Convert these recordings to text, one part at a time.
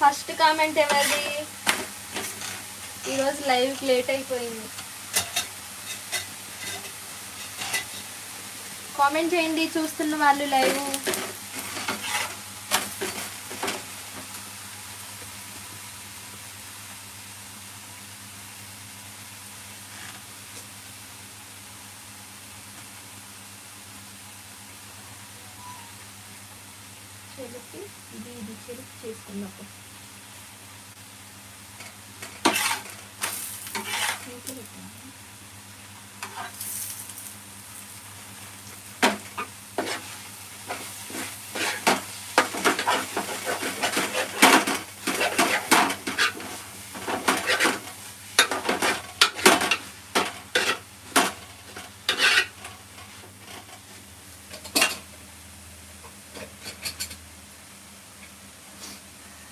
First comment ఎవరిది? ఈరోజు live late అయిపోయింది. కామెంట్ చేయండి చూస్తున్న వాళ్ళు లైవ్. చెరుకు ఇది ఇది చెరుకు చేసుకున్నప్పుడు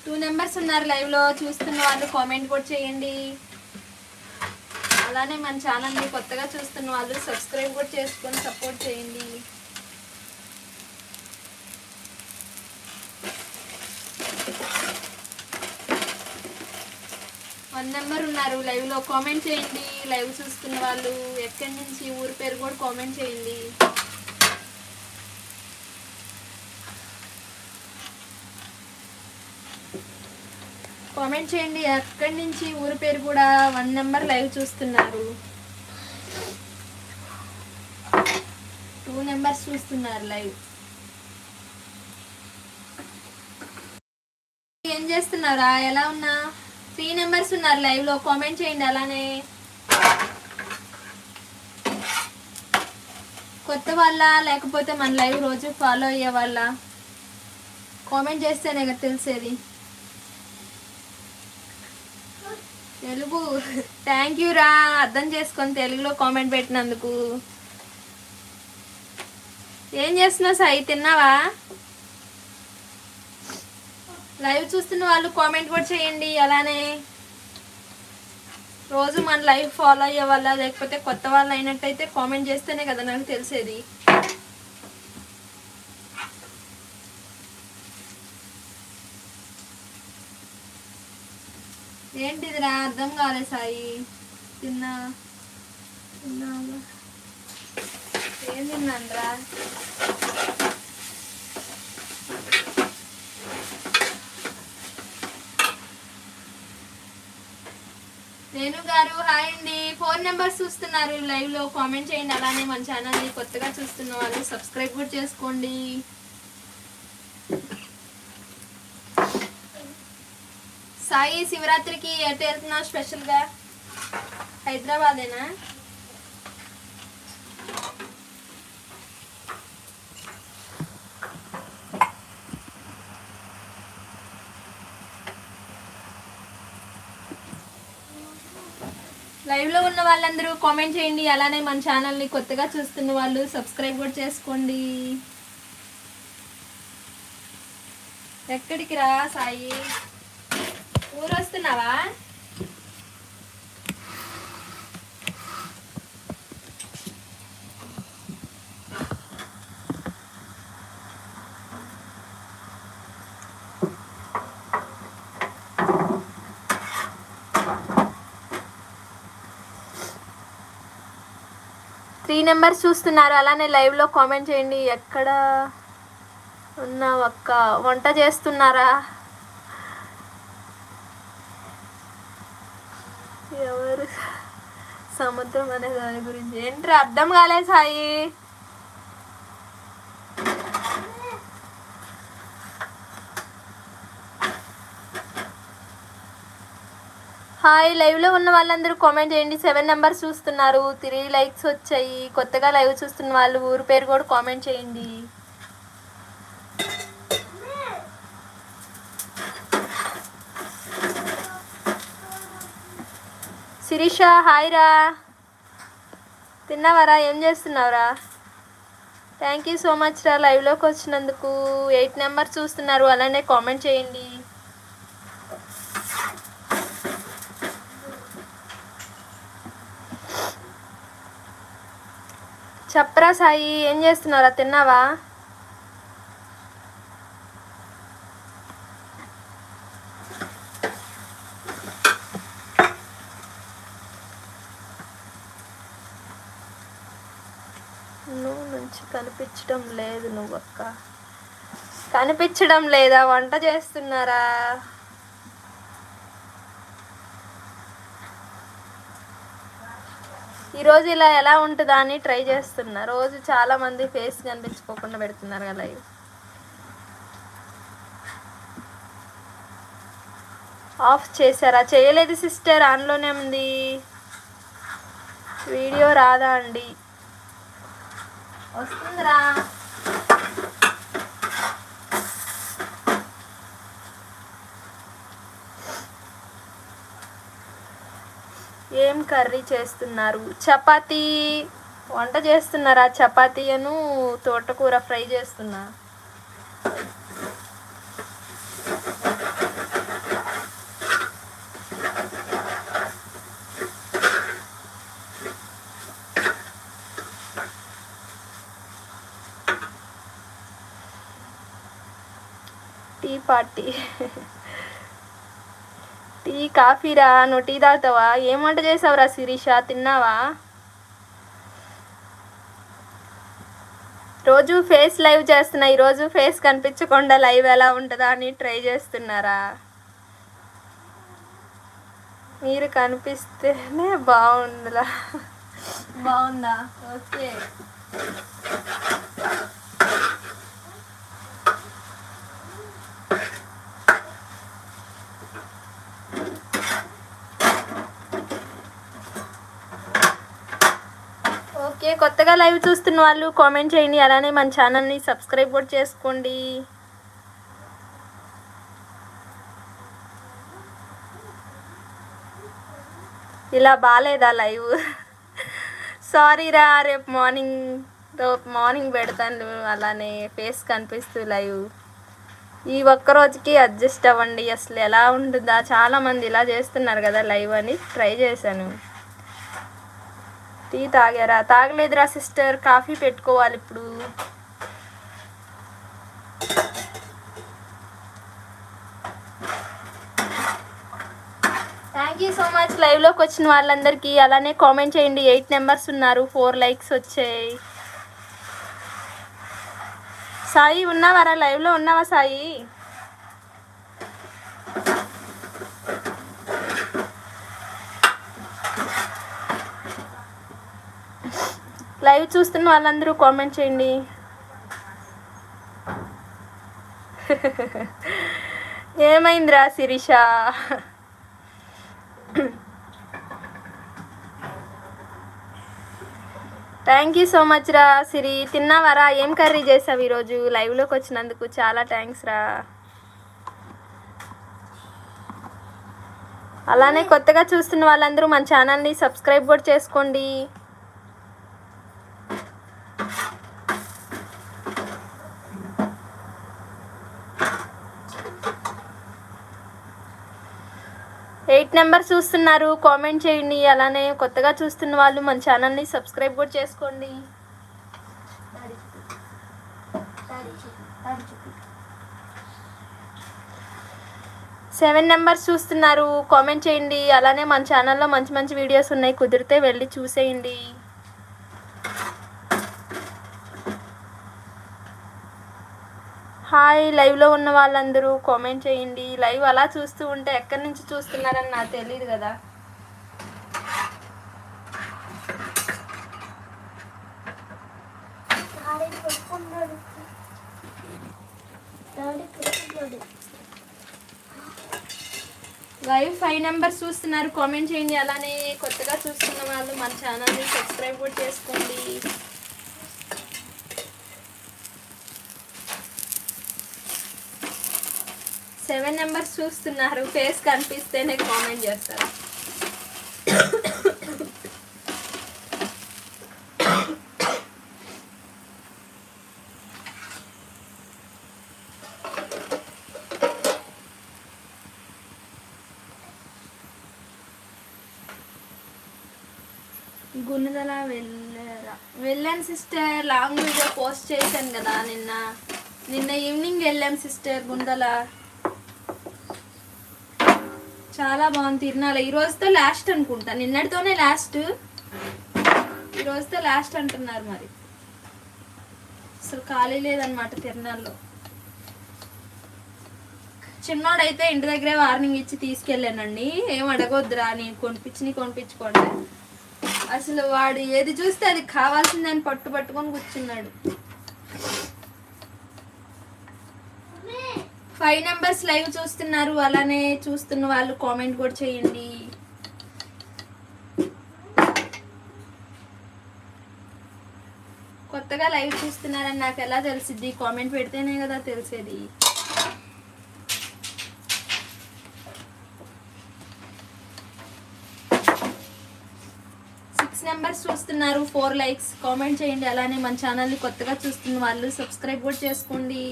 టూ చూస్తున్నారు లైవ్లో చూస్తున్న వాళ్ళు కామెంట్ కూడా చేయండి. అలానే మన ఛానల్ని కొత్తగా చూస్తున్న వాళ్ళు సబ్స్క్రైబ్ కూడా చేసుకొని సపోర్ట్ చేయండి. వన్ నెంబర్ ఉన్నారు లైవ్లో కామెంట్ చేయండి. లైవ్ చూస్తున్న వాళ్ళు ఎక్కడి నుంచి ఊరి పేరు కూడా కామెంట్ చేయండి. కామెంట్ చేయండి. ఎక్కడి నుంచి ఊరి పేరు కూడా వన్ నెంబర్ లైవ్ చూస్తున్నారు. టూ నెంబర్స్ చూస్తున్నారు లైవ్. ఏం చేస్తున్నారా? ఎలా ఉన్నా? త్రీ నెంబర్స్ ఉన్నారు లైవ్లో కామెంట్ చేయండి అలానే. కొత్త వాళ్ళ లేకపోతే మన లైవ్ రోజు ఫాలో అయ్యే వాళ్ళ. కామెంట్ చేస్తేనే కదా తెలిసేది. తెలుగు. థ్యాంక్ యూ రా. అర్థం చేసుకొని తెలుగులో కామెంట్ పెట్టినందుకు. ఏం చేస్తున్నావు సాయి? తిన్నావా? లైవ్ చూస్తున్న వాళ్ళు కామెంట్ కూడా చేయండి అలానే. రోజు మన లైవ్ ఫాలో అయ్యే వాళ్ళ లేకపోతే కొత్త వాళ్ళు అయినట్టయితే కామెంట్ చేస్తేనే కదా నాకు తెలిసేది. ఏంటిదిరా అర్థం కాలే సాయి? తిన్నా. తిన్నావా? ఏం తిన్నానురా? వేణు గారు హాయ్ అండి. ఫోన్ నెంబర్స్ చూస్తున్నారు లైవ్లో కామెంట్ చేయండి. అలానే మన ఛానల్ని కొత్తగా చూస్తున్న వాళ్ళు సబ్స్క్రైబ్ కూడా చేసుకోండి. సాయి శివరాత్రికి ఎటు వెళ్తున్నావు స్పెషల్గా? హైదరాబాదేనా? లైవ్లో ఉన్న వాళ్ళందరూ కామెంట్ చేయండి. అలానే మన ఛానల్ని కొత్తగా చూస్తున్న వాళ్ళు సబ్స్క్రైబ్ కూడా చేసుకోండి. ఎక్కడికి రా సాయి? ఊరు వస్తున్నావా త్రీ నెంబర్స్ చూస్తున్నారు. అలానే లైవ్లో కామెంట్ చేయండి. ఎక్కడ ఉన్నావు అక్క? వంట చేస్తున్నారా ఎవరు సముద్రం అనే దాని గురించి. ఏంటి అర్థం కాలే సాయి. హాయ్ లైవ్లో ఉన్న వాళ్ళందరూ కామెంట్ చేయండి. సెవెన్ నెంబర్స్ చూస్తున్నారు. త్రీ లైక్స్ వచ్చాయి. కొత్తగా లైవ్ చూస్తున్న వాళ్ళు ఊరి పేరు కూడా కామెంట్ చేయండి. శిరీష హాయ్ రా. తిన్నావారా ఏం చేస్తున్నావురా థ్యాంక్ యూ సో మచ్ రా లైవ్లోకి వచ్చినందుకు. ఎయిట్ నెంబర్ చూస్తున్నారు. అలానే కామెంట్ చేయండి. చెప్పరా సాయి ఏం చేస్తున్నారా తిన్నావా నుంచి కనిపించడం లేదు నువ్వు అక్క కనిపించడం లేదా? వంట చేస్తున్నారా? ఈరోజు ఇలా ఎలా ఉంటుందా అని ట్రై చేస్తున్నా. రోజు చాలా మంది ఫేస్ కనిపించుకోకుండా పెడుతున్నారు కదా లైవ్. ఆఫ్ చేశారా? చేయలేదు సిస్టర్. ఆన్లోనే ఉంది. వీడియో రాదా అండి? వస్తుందిరా. ఏం కర్రీ చేస్తున్నారు? చపాతీ. వంట చేస్తున్నారా? చపాతీ అను తోటకూర ఫ్రై చేస్తున్నా. టీ పార్టీ టీ కాఫీరా నువ్వు టీ తాగుతావా? ఏం వంట చేసావురా శిరీష? తిన్నావా? రోజు ఫేస్ లైవ్ చేస్తున్నా. ఈరోజు ఫేస్ కనిపించకుండా లైవ్ ఎలా ఉంటుందా అని ట్రై చేస్తున్నారా? మీరు కనిపిస్తేనే బాగుందిలా బాగుందా? ఓకే. ఓకే కొత్తగా లైవ్ చూస్తున్న వాళ్ళు కామెంట్ చేయండి అలానే మన ఛానల్ని సబ్స్క్రైబ్ కూడా చేసుకోండి. ఇలా బాగాలేదా లైవ్? సారీ రా రేపు మార్నింగ్ రేపు మార్నింగ్ పెడతాను అలానే ఫేస్ కనిపిస్తూ లైవ్. ఈ ఒక్క రోజుకి అడ్జస్ట్ అవ్వండి అసలు ఎలా ఉంటుందా? చాలామంది ఇలా చేస్తున్నారు కదా లైవ్ అని ట్రై చేశాను. టీ తాగారా? తాగలేదురా సిస్టర్. కాఫీ పెట్టుకోవాలి ఇప్పుడు. థ్యాంక్ యూ సో మచ్ లైవ్లోకి వచ్చిన వాళ్ళందరికీ అలానే కామెంట్ చేయండి. ఎయిట్ నెంబర్స్ ఉన్నారు. ఫోర్ లైక్స్ వచ్చాయి. సాయి ఉన్నావారా? లైవ్లో ఉన్నావా సాయి? లైవ్ చూస్తున్న వాళ్ళందరూ కామెంట్ చేయండి. ఏమైందిరా Sirisha? Thank you so much రా సిరి. తిన్నావారా? ఏం కర్రీ చేసావు ఈరోజు? లైవ్లోకి వచ్చినందుకు చాలా థ్యాంక్స్ రా. అలానే కొత్తగా చూస్తున్న వాళ్ళందరూ మన ఛానల్ని సబ్స్క్రైబ్ కూడా చేసుకోండి. ఎయిట్ నెంబర్ చూస్తున్నారు. కామెంట్ చేయండి. అలానే కొత్తగా చూస్తున్న వాళ్ళు మన ఛానల్ని సబ్స్క్రైబ్ కూడా చేసుకోండి. సెవెన్ నెంబర్స్ చూస్తున్నారు. కామెంట్ చేయండి. అలానే మన ఛానల్లో మంచి మంచి వీడియోస్ ఉన్నాయి. కుదిరితే వెళ్ళి చూసేయండి. హాయ్ లైవ్లో ఉన్న వాళ్ళందరూ కామెంట్ చేయండి. లైవ్ అలా చూస్తూ ఉంటే ఎక్కడి నుంచి చూస్తున్నారని నాకు తెలియదు కదా. లైవ్ ఫైవ్ నెంబర్స్ చూస్తున్నారు. కామెంట్ చేయండి. అలానే కొత్తగా చూస్తున్న వాళ్ళు మన ఛానల్ని సబ్స్క్రైబ్ కూడా చేసుకోండి. సెవెన్ నెంబర్స్ చూస్తున్నారు. ఫేస్ కనిపిస్తేనే కామెంట్ చేస్తారు. గుణదల వెళ్ళారా? వెళ్ళాను సిస్టర్. లాంగ్ వీడియో పోస్ట్ చేశాను కదా నిన్న. నిన్న ఈవినింగ్ వెళ్ళాం సిస్టర్ గుందల చాలా బాగుంది తిరణాల ఈ రోజుతో లాస్ట్ అనుకుంటా. నిన్నటితోనే లాస్ట్ ఈ రోజుతో లాస్ట్ అంటున్నారు మరి. అసలు ఖాళీ లేదనమాట తిరణాల్లో చిన్నోడైతే ఇంటి దగ్గరే వార్నింగ్ ఇచ్చి తీసుకెళ్ళానండి. ఏం అడగొద్దురా నేను కొనిపించి కొనిపించుకోండి. అసలు వాడు ఏది చూస్తే అది కావాల్సిందని పట్టు పట్టుకొని కూర్చున్నాడు. ఫైవ్ నెంబర్స్ లైవ్ చూస్తున్నారు అలానే చూస్తున్న వాళ్ళు కామెంట్ కూడా చేయండి. కొత్తగా లైవ్ చూస్తున్నారని నాకు ఎలా తెలిసిద్ది? కామెంట్ పెడితేనే కదా తెలిసేది. సిక్స్ నెంబర్స్ చూస్తున్నారు ఫోర్ లైక్స్ కామెంట్ చేయండి అలానే మన ఛానల్ని కొత్తగా చూస్తున్న వాళ్ళు సబ్స్క్రైబ్ కూడా చేసుకోండి.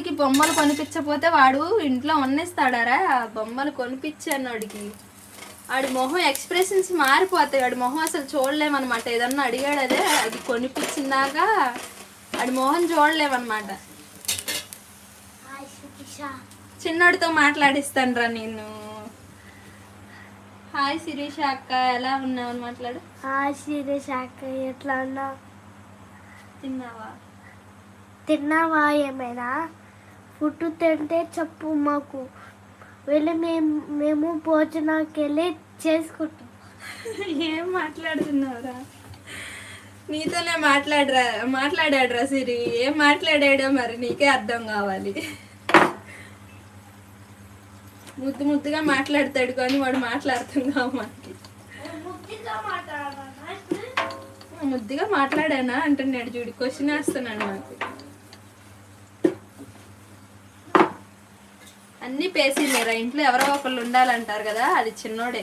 చిన్నోడికి బొమ్మలు కొనిపించకపోతే వాడు ఇంట్లో ఉన్నిస్తాడారా? ఆ బొమ్మలు కొనిపించానోడికి వాడి మొహం ఎక్స్ప్రెషన్స్ మారిపోతాయి. వాడి మొహం అసలు చూడలేమన్నమాట ఏదన్నా అడిగాడు అదే అది కొనిపించిందాక వాడి మొహం చూడలేమన్నమాట చిన్నోడితో మాట్లాడిస్తాను రా నేను హాయ్ శిరీష అక్క ఎలా ఉన్నావు అని మాట్లాడు. శాఖ ఎట్లా ఉన్నావు? తిన్నావా? తిన్నావా ఏమైనా? ఫుడ్ తింటే చెప్పు మాకు. వెళ్ళి మేము మేము భోజనానికి వెళ్ళి చేసుకుంటాం. ఏం మాట్లాడుతున్నావురా? నీతోనే మాట్లాడరా మాట్లాడాడురా సిరి. ఏం మాట్లాడాడో మరి నీకే అర్థం కావాలి. ముద్దు ముద్దుగా మాట్లాడతాడు కానీ వాడు మాట్లాడుతాం కావు మనకి ముద్దుగా మాట్లాడానా? అంటున్నాడు చూడు క్వశ్చన్ వేస్తున్నాడు నాకు అన్ని పేసిందేరా ఇంట్లో ఎవరో ఒకళ్ళు ఉండాలంటారు కదా అది చిన్నోడే.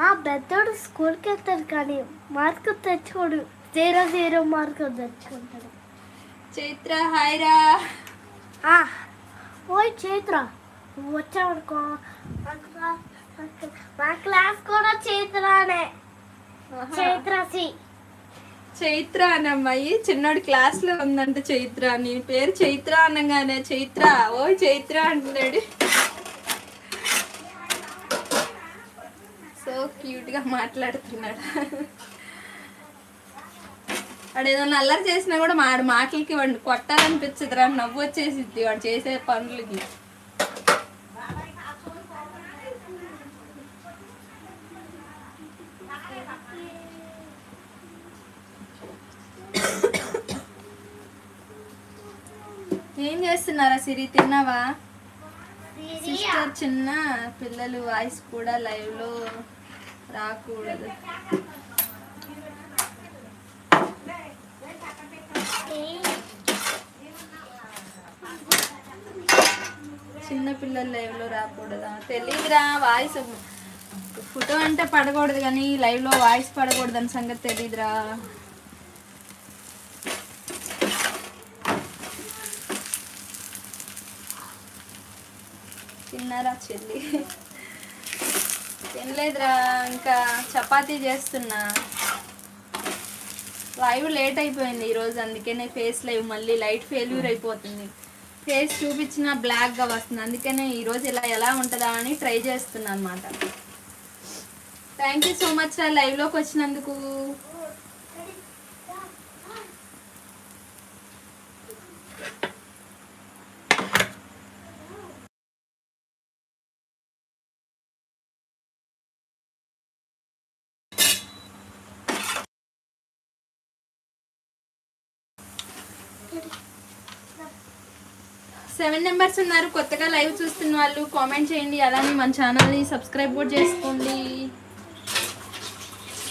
ఆ పెద్దోడు స్కూల్కి వెళ్తాడు కానీ మార్కు తెచ్చుకోడు. జీరో జీరో మార్కు తెచ్చుకుంటాడు. చైత్ర హాయ్ రా. ఆ, ఓయ్ చైత్ర నువ్వు వచ్చావనుకో. మా క్లాస్ కూడా చైత్రానే. చైత్ర సి. చైత్ర అనే అమ్మాయి చిన్నోడి క్లాస్లో ఉందంట చైత్ర. నీ పేరు చైత్ర అనగానే. చైత్ర ఓ చైత్ర అంటున్నాడు. సో క్యూట్గా మాట్లాడుతున్నాడు. వాడు ఏదైనా అల్లరి చేసినా కూడా వాడు మాటలకి వాడిని కొట్టాలనిపించదురా. నవ్వు వచ్చేసిద్ది. వాడు చేసే పనులకి. ఏం చేస్తున్నారా సిరి? తిన్నావా? సిస్టర్ చిన్న పిల్లలు వాయిస్ కూడా లైవ్లో రాకూడదు. చిన్న పిల్లలు లైవ్లో రాకూడదా? తెలియదురా వాయిస్ ఫోటో అంటే పడకూడదు కానీ లైవ్లో వాయిస్ పడకూడదు అని సంగతి తెలియదురా తిన్నారా చెల్లి? తినలేదురా ఇంకా చపాతీ చేస్తున్నా. లైవ్ లేట్ అయిపోయింది ఈరోజు అందుకనే ఫేస్ లైవ్ మళ్ళీ లైట్ ఫెయిల్యూర్ అయిపోతుంది. ఫేస్ చూపించిన బ్లాక్గా వస్తుంది అందుకనే ఈరోజు ఇలా ఎలా ఉంటుందా అని ట్రై చేస్తున్నా అనమాట థ్యాంక్ యూ సో మచ్ లైవ్లోకి వచ్చినందుకు. సెవెన్ మెంబర్స్ ఉన్నారు. కొత్తగా లైవ్ చూస్తున్న వాళ్ళు కామెంట్ చేయండి. అలానే మన ఛానల్ని సబ్స్క్రైబ్ కూడా చేసుకోండి.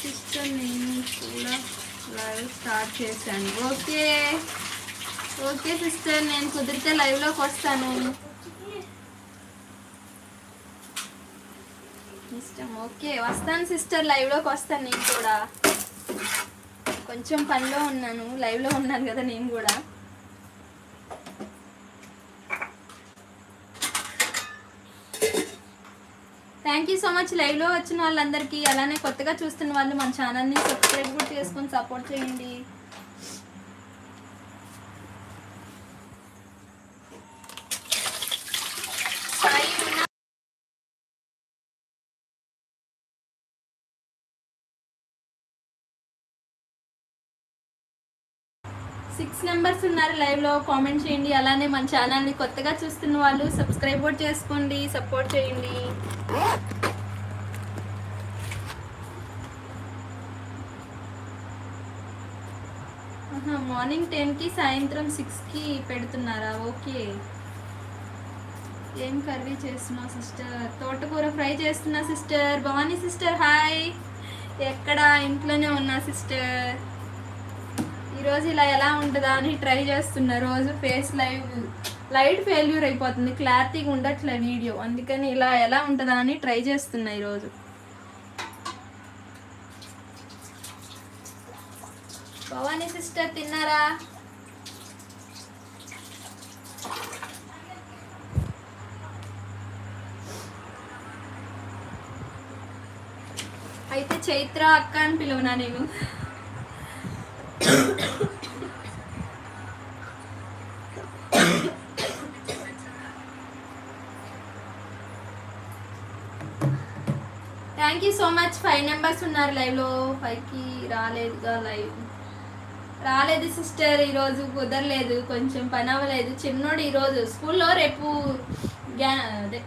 సిస్టర్ నేను కూడా లైవ్ స్టార్ట్ చేశాను. ఓకే. ఓకే సిస్టర్ నేను కుదిరితే లైవ్లోకి వస్తాను. ఇష్టం. ఓకే. వస్తాను సిస్టర్ లైవ్లోకి వస్తాను నేను కూడా. కొంచెం పనిలో ఉన్నాను. లైవ్లో ఉన్నాను కదా నేను కూడా. థ్యాంక్ యూ సో మచ్ లైవ్లో వచ్చిన వాళ్ళందరికీ అలానే కొత్తగా చూస్తున్న వాళ్ళు మన ఛానల్ని సబ్స్క్రైబ్ కూడా చేసుకొని సపోర్ట్ చేయండి. సిక్స్ మెంబర్స్ ఉన్నారు లైవ్లో కామెంట్ చేయండి. అలానే మన ఛానల్ని కొత్తగా చూస్తున్న వాళ్ళు సబ్స్క్రైబ్ కూడా చేసుకోండి సపోర్ట్ చేయండి. మార్నింగ్ టెన్కి సాయంత్రం సిక్స్కి పెడుతున్నారా? ఓకే. ఏం కర్రీ చేస్తున్నావు సిస్టర్ తోటకూర ఫ్రై చేస్తున్నా సిస్టర్ భవానీ సిస్టర్ హాయ్ ఎక్కడ? ఇంట్లోనే ఉన్నా సిస్టర్ ఈరోజు ఇలా ఎలా ఉంటుందా అని ట్రై చేస్తున్నా. రోజు ఫేస్ లైవ్ లైట్ ఫెయిల్యూర్ అయిపోతుంది. క్లారిటీగా ఉండట్లే వీడియో. అందుకని ఇలా ఎలా ఉంటుందా అని ట్రై చేస్తున్నా ఈరోజు. భవానీ సిస్టర్ తిన్నారా? అయితే చైత్ర అక్క అని పిలువునా నేను? Thank you so much five numbers ఉన్నారు లైవ్లో ఫైవ్కి రాలేదుగా లైవ్ రాలేదు సిస్టర్ ఈరోజు కుదరలేదు. కొంచెం పని అవ్వలేదు. చిన్నోడు ఈరోజు స్కూల్లో రేపు అదే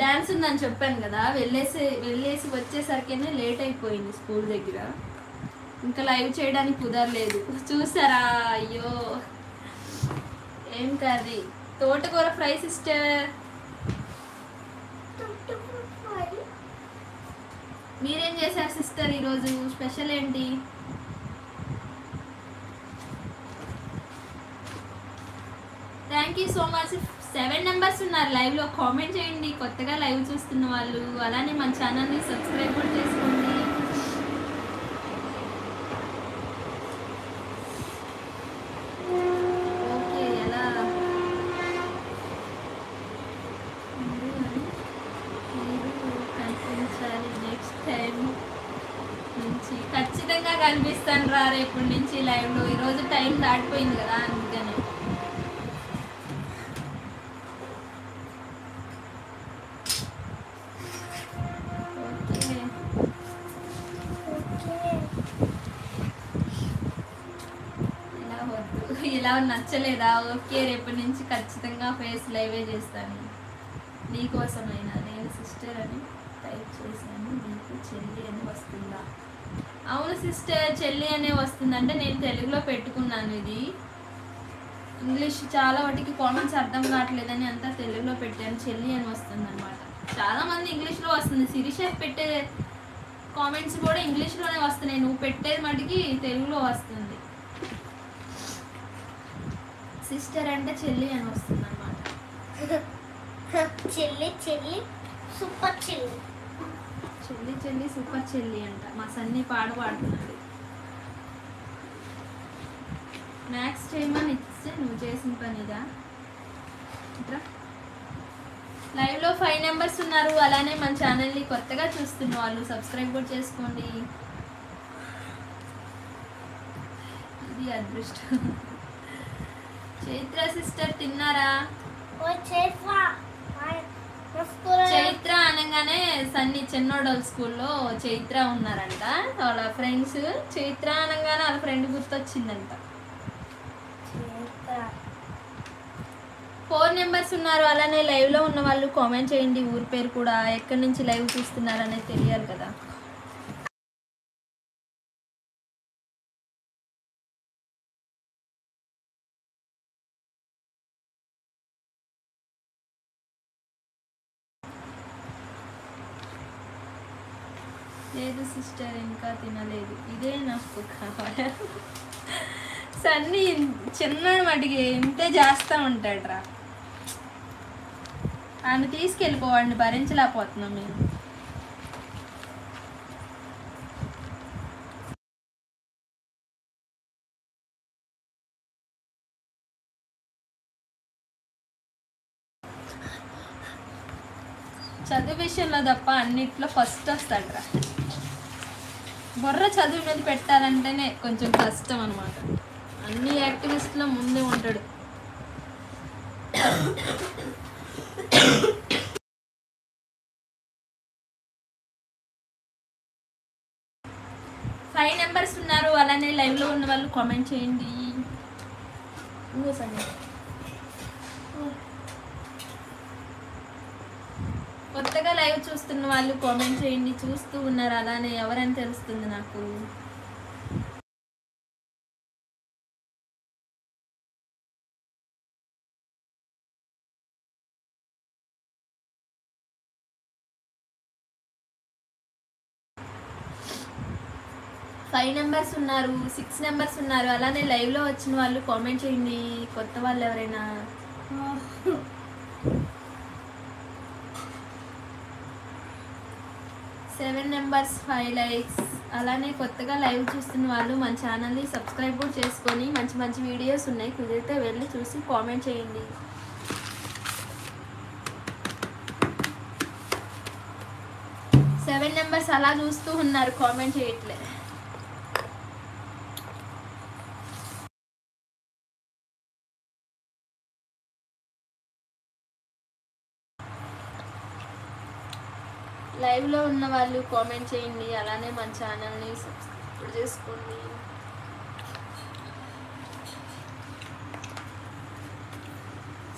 డ్యాన్స్ ఉందని చెప్పాను కదా. వెళ్ళేసి వెళ్ళేసి వచ్చేసరికేనే లేట్ అయిపోయింది స్కూల్ దగ్గర. ఇంకా లైవ్ చేయడానికి కుదరలేదు. చూసారా? అయ్యో. ఏం కర్రీ? తోటకూర ఫ్రై సిస్టర్. మీరేం చేశారు సిస్టర్ ఈరోజు? స్పెషల్ ఏంటి? Thank you so much. Seven numbers ఉన్నారు లైవ్లో. కామెంట్ చేయండి. కొత్తగా లైవ్ చూస్తున్న వాళ్ళు. అలానే మన ఛానల్ని సబ్స్క్రైబ్ కూడా చేసుకోండి ఓకే ఎలా మీరు కనిపించాలి నెక్స్ట్ టైం నుంచి ఖచ్చితంగా కనిపిస్తాను రా రేపటి నుంచి లైవ్లో ఈరోజు టైం దాటిపోయింది కదా అందుకని ఓకే ఇలా ఇలా నచ్చలేదా? ఓకే రేపటి నుంచి ఖచ్చితంగా ఫేస్ లైవే చేస్తాను. నీకోసమైనా. నేను సిస్టర్ అని టైప్ చేశాను. నీకు చెల్లి అని వస్తుందా? అవును సిస్టర్ చెల్లి అనే వస్తుందంటే నేను తెలుగులో పెట్టుకున్నాను ఇది. ఇంగ్లీష్ చాలా వాటికి కామెంట్స్ అర్థం కావట్లేదని అంతా తెలుగులో పెట్టాను. చెల్లి అని వస్తుంది అనమాట చాలా మంది ఇంగ్లీష్లో వస్తుంది. శిరీష పెట్టే కామెంట్స్ కూడా ఇంగ్లీష్లోనే వస్తున్నాయి. నువ్వు పెట్టేది మటుకి తెలుగులో వస్తుంది. సిస్టర్ అంటే చెల్లి అని వస్తుంది అనమాట చెల్లి చెల్లి సూపర్ చెల్లి. చెల్లి చెల్లి సూపర్ చెల్లి అంట. మా సన్ని పాడు పాడుతున్నాడు మ్యాథ్స్ చేయమని ఇస్తే నువ్వు చేసిన పనిదా ఇట్రా. లైవ్లో ఫైవ్ నెంబర్స్ ఉన్నారు. అలానే మన ఛానల్ని కొత్తగా చూస్తున్న వాళ్ళు సబ్స్క్రైబ్ కూడా చేసుకోండి. ఇది అదృష్టం. చైత్ర సిస్టర్ తిన్నారా? చైత్ర అనగానే సన్ని చిన్నోడల స్కూల్లో చైత్ర ఉన్నారంట. వాళ్ళ ఫ్రెండ్స్ చైత్ర అనగానే వాళ్ళ ఫ్రెండ్ గుర్తొచ్చిందంట. ఫోర్ నెంబర్స్ ఉన్నారు అలానే లైవ్లో ఉన్న వాళ్ళు కామెంట్ చేయండి. ఊరి పేరు కూడా ఎక్కడి నుంచి లైవ్ చూస్తున్నారు అనేది తెలియాలి కదా లేదు సిస్టర్ ఇంకా తినలేదు. ఇదే నాకు కావాలి. సన్నీ చిన్నడు మటుకి ఇంతే చేస్తూ ఉంటాడు రా ఆయన తీసుకెళ్ళిపోవాడిని భరించలేకపోతున్నాం మేము. చదువు విషయంలో తప్ప అన్నిట్లో ఫస్ట్ వస్తాడరా. బొర్ర చదువు మీద పెట్టాలంటేనే కొంచెం కష్టం అనమాట అన్ని యాక్టివిస్ట్లో ముందే ఉంటాడు. ఫైవ్ నెంబర్స్ ఉన్నారు అలానే లైవ్లో ఉన్న వాళ్ళు కామెంట్ చేయండి ఇంకో సంగతి. కొత్తగా లైవ్ చూస్తున్న వాళ్ళు కామెంట్ చేయండి. చూస్తూ ఉన్నారు అలానే ఎవరని తెలుస్తుంది నాకు? ఫైవ్ నెంబర్స్ ఉన్నారు సిక్స్ నెంబర్స్ ఉన్నారు. అలానే లైవ్లో వచ్చిన వాళ్ళు కామెంట్ చేయండి. కొత్త వాళ్ళు ఎవరైనా? సెవెన్ నెంబర్స్ ఫైవ్ లైక్స్ అలానే కొత్తగా లైవ్ చూస్తున్న వాళ్ళు మన ఛానల్ని సబ్స్క్రైబ్ కూడా చేసుకొని మంచి మంచి వీడియోస్ ఉన్నాయి. కుదిరితే వెళ్ళి చూసి కామెంట్ చేయండి. సెవెన్ నెంబర్స్ అలా చూస్తూ ఉన్నారు. కామెంట్ చేయట్లే. లైవ్లో ఉన్న వాళ్ళు కామెంట్ చేయండి. అలానే మన ఛానల్ని సబ్స్క్రైబ్ చేసుకోండి.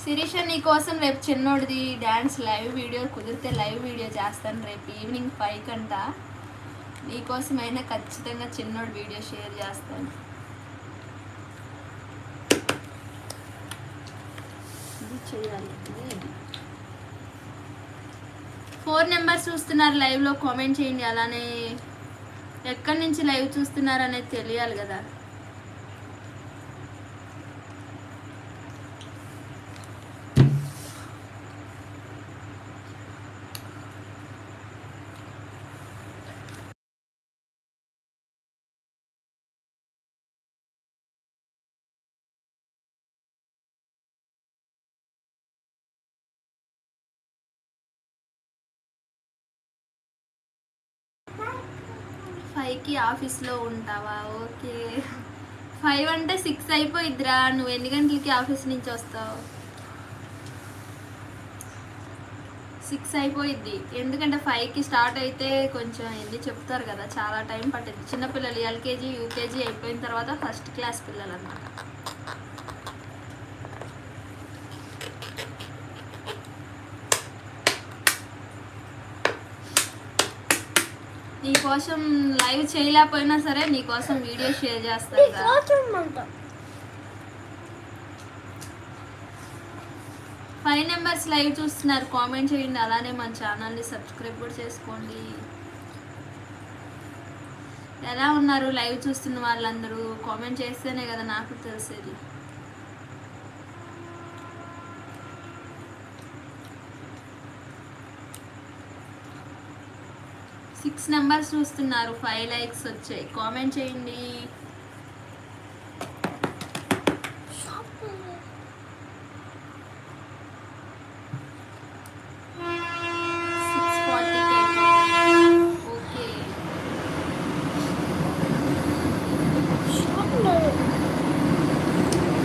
శిరీష నీకోసం రేపు చిన్నోడిది డ్యాన్స్ లైవ్ వీడియో కుదిరితే లైవ్ వీడియో చేస్తాను. రేపు ఈవినింగ్ ఫైవ్ కంట. నీకోసమైనా ఖచ్చితంగా చిన్నోడి వీడియో షేర్ చేస్తాను. ఇది చేయాలి. ఫోర్ నెంబర్స్ చూస్తున్నారు లైవ్లో కామెంట్ చేయండి. అలానే ఎక్కడి నుంచి లైవ్ చూస్తున్నారు అనేది తెలియాలి కదా. ఫైవ్కి ఆఫీస్లో ఉంటావా? ఓకే. ఫైవ్ అంటే సిక్స్ అయిపోయిద్దిరా. నువ్వు ఎన్ని గంటలకి ఆఫీస్ నుంచి వస్తావు? సిక్స్ అయిపోయిద్ది. ఎందుకంటే ఫైవ్కి స్టార్ట్ అయితే కొంచెం ఎన్ని చెప్తారు కదా చాలా టైం పట్టింది చిన్నపిల్లలు ఎల్కేజీ యూకేజీ అయిపోయిన తర్వాత ఫస్ట్ క్లాస్ పిల్లలు అన్నమాట నీకోసం లైవ్ చేయలేకపోయినా సరే నీకోసం వీడియో షేర్ చేస్తాను. కోసం ఫైవ్ నెంబర్స్ లైవ్ చూస్తున్నారు. కామెంట్ చేయండి. అలానే మన ఛానల్ని సబ్స్క్రైబ్ కూడా చేసుకోండి. ఎలా ఉన్నారు? లైవ్ చూస్తున్న వాళ్ళందరూ కామెంట్ చేస్తేనే కదా నాకు తెలిసేది. సిక్స్ నెంబర్స్ చూస్తున్నారు. ఫైవ్ లైక్స్ వచ్చాయి. కామెంట్ చేయండి సిక్స్ ఫార్టీకి ఓకే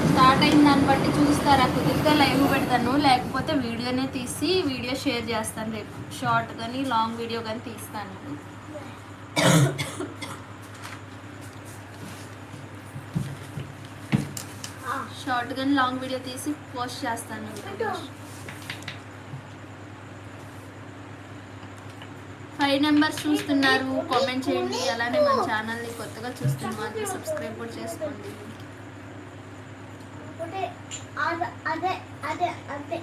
స్టార్ట్ అయిన దాన్ని బట్టి చూస్తారా కుదిరితే లైవ్ పెడతాను లేకపోతే వీడియోనే తీసి వీడియో షేర్ చేస్తాను రేపు. షార్ట్ కానీ లాంగ్ వీడియో కానీ తీస్తాను. షార్ట్ కానీ లాంగ్ వీడియో తీసి పోస్ట్ చేస్తాను. ఫైవ్ నెంబర్స్ చూస్తున్నారు. కామెంట్ చేయండి. అలానే మన ఛానల్ని కొత్తగా చూస్తున్న వాళ్ళు సబ్స్క్రైబ్ కూడా చేసుకోండి. అదే అదే అదే అదే.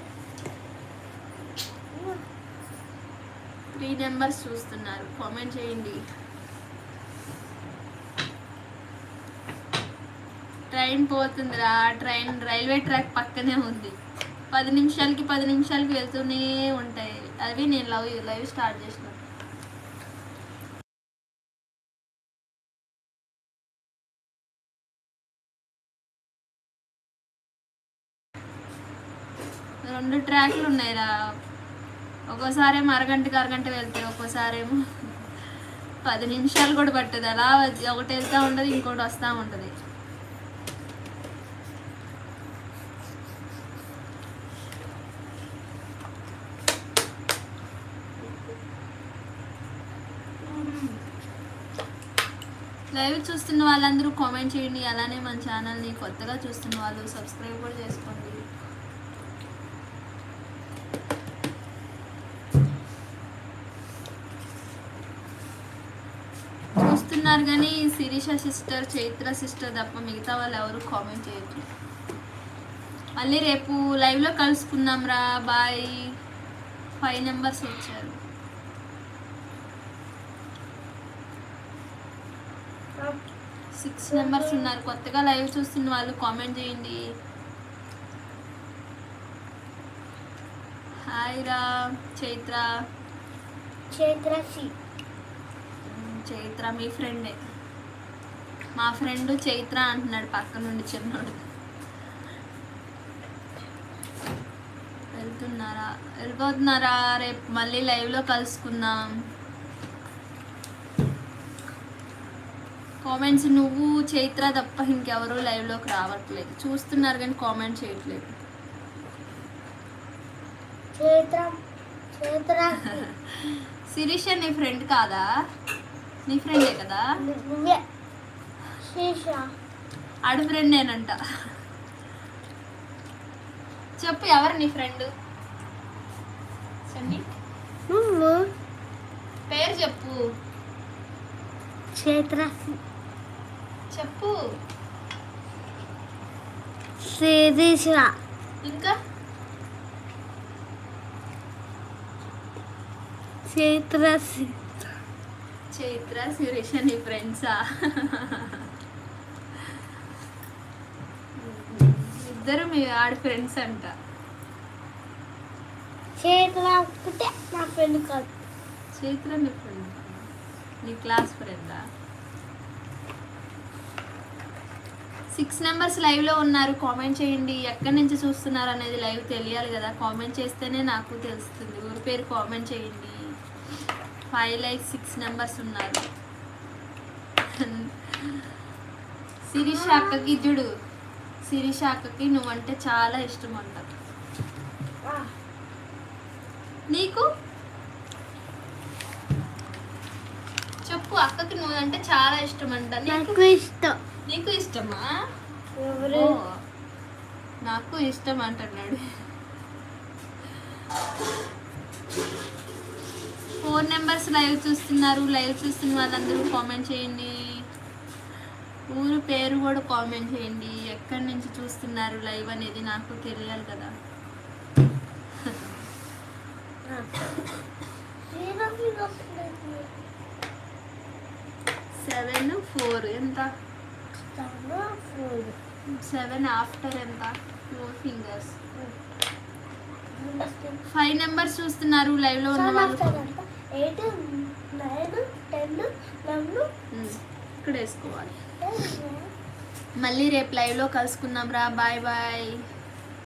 త్రీ నెంబర్స్ చూస్తున్నారు. కామెంట్ చేయండి. ట్రైన్ పోతుందిరా. ట్రైన్ రైల్వే ట్రాక్ పక్కనే ఉంది. పది నిమిషాలకి పది నిమిషాలకి వెళ్తూనే ఉంటాయి. అవి నేను లవ్ లైవ్ స్టార్ట్ చేసిన. రెండు ట్రాక్లు ఉన్నాయిరా. ఒక్కోసారి ఏమో అరగంటకి అరగంట వెళ్తాయి ఒక్కోసారి ఏమో పది నిమిషాలు కూడా పట్టదు. అలా ఒకటి వెళ్తూ ఉంటుంది ఇంకోటి వస్తూ ఉంటుంది. లైవ్ చూస్తున్న వాళ్ళందరూ కామెంట్ చేయండి. అలానే మన ఛానల్ని కొత్తగా చూస్తున్న వాళ్ళు సబ్స్క్రైబ్ కూడా చేసుకోండి. ఉన్నారు కానీ శిరీష సిస్టర్ చైత్ర సిస్టర్ తప్ప మిగతా వాళ్ళు ఎవరు కామెంట్ చేయొచ్చు మళ్ళీ రేపు లైవ్లో కలుసుకుందాం రా బాయ్ ఫైవ్ నెంబర్స్ వచ్చారు. సిక్స్ నెంబర్స్ ఉన్నారు. కొత్తగా లైవ్ చూస్తున్న వాళ్ళు కామెంట్ చేయండి. హాయ్ రా చైత్ర. చైత్ర సి. చైత్ర మీ ఫ్రెండే. మా ఫ్రెండ్ చైత్ర అంటున్నాడు పక్క నుండి చిన్నోడు. వెళ్తున్నారా? వెళ్ళిపోతున్నారా? రేపు మళ్ళీ లైవ్లో కలుసుకుందాం. కామెంట్స్ నువ్వు చైత్ర తప్ప ఇంకెవరు లైవ్లోకి రావట్లేదు. చూస్తున్నారు కానీ కామెంట్ చేయట్లేదు. శిరీష నీ ఫ్రెండ్ కాదా? నీ ఫ్రెండే కదా? ఆడి ఫ్రెండేనంట. చెప్పు ఎవరు నీ ఫ్రెండ్? నువ్వు? పేరు చెప్పు. చేద్రసి చెప్పు. శిరీష. ఇంకా? చేద్రసి చైత్ర శిరీష నీ ఫ్రెండ్సా ఇద్దరు మీ ఆడి ఫ్రెండ్స్ అంట. నా ఫ్రెండ్ కాదు. చైత్ర నీ ఫ్రెండ్. నీ క్లాస్ ఫ్రెండా? సిక్స్ నెంబర్స్ లైవ్లో ఉన్నారు. కామెంట్ చేయండి. ఎక్కడి నుంచి చూస్తున్నారు అనేది లైవ్ తెలియాలి కదా. కామెంట్ చేస్తేనే నాకు తెలుస్తుంది. ఊరి పేరు కామెంట్ చేయండి. ఫైవ్ లైక్ సిక్స్ నెంబర్స్ ఉన్నారు. శిరీష అక్కకి చూడు. శిరీష అక్కకి నువ్వంటే చాలా ఇష్టం అంట నీకు? చెప్పు అక్కకి నువ్వంటే చాలా ఇష్టం అంట నీకు ఇష్టం. నీకు ఇష్టమా? నాకు ఇష్టం అంటున్నాడు. ఫోర్ నెంబర్స్ లైవ్ చూస్తున్నారు. లైవ్ చూస్తున్న వాళ్ళందరూ కామెంట్ చేయండి. ఊరు పేరు కూడా కామెంట్ చేయండి. ఎక్కడి నుంచి చూస్తున్నారు లైవ్ అనేది నాకు తెలియాలి కదా. సెవెన్ ఫోర్ ఎంత? సెవెన్ ఆఫ్టర్ ఎంత? Four fingers. ఫైవ్ నెంబర్స్ చూస్తున్నారు లైవ్లో ఉన్న వాళ్ళు. ఎయిట్ నైన్ టెన్ లెవెన్ ఇక్కడ వేసుకోవాలి మళ్ళీ రేపు లైవ్లో కలుసుకుందాం రా. Bye bye